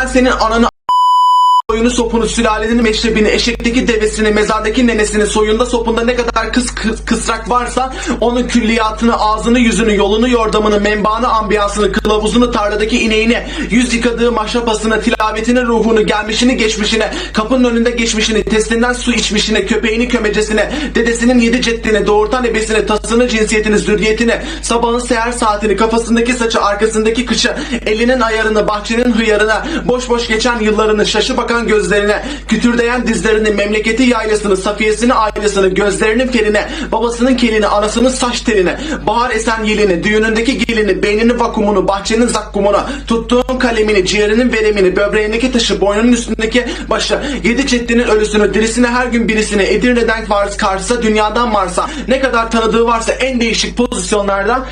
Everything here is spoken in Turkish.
Ben senin ananı Soyunu sopunu, sülaleni meşrebini, eşekteki devesini, mezardaki nenesini, soyunda sopunda ne kadar kız, kız kısrak varsa onun külliyatını, ağzını, yüzünü, yolunu, yordamını, menbaını, ambiyansını, kılavuzunu, tarladaki ineğini, yüz yıkadığı maşrapasını, tilavetini, ruhunu, gelmişini, geçmişine, kapının önünde geçmişini, testinden su içmişine, köpeğini, kömecesine, dedesinin yedi ceddini, doğurtan ebesini, tasını, cinsiyetini, zürriyetini, sabahın seher saatini, kafasındaki saçı, arkasındaki kışı, elinin ayarını, bahçenin hıyarına, boş boş geçen yıllarını, şaşı bakan gözlerine, kütürdeyen dizlerini, memleketi yaylasını, safiyesini, ailesini, gözlerinin ferine, babasının kelini, anasının saç teline, bahar esen yelini, düğünündeki gelini, beyninin vakumunu, bahçenin zakkumunu, tuttuğun kalemini, ciğerinin veremini, böbreğindeki taşı, boynunun üstündeki başı, yedi ceddinin ölüsünü, dirisine her gün birisini, Edirne'den Fars, Kars'a, dünyadan Mars'a, ne kadar tanıdığı varsa en değişik pozisyonlarda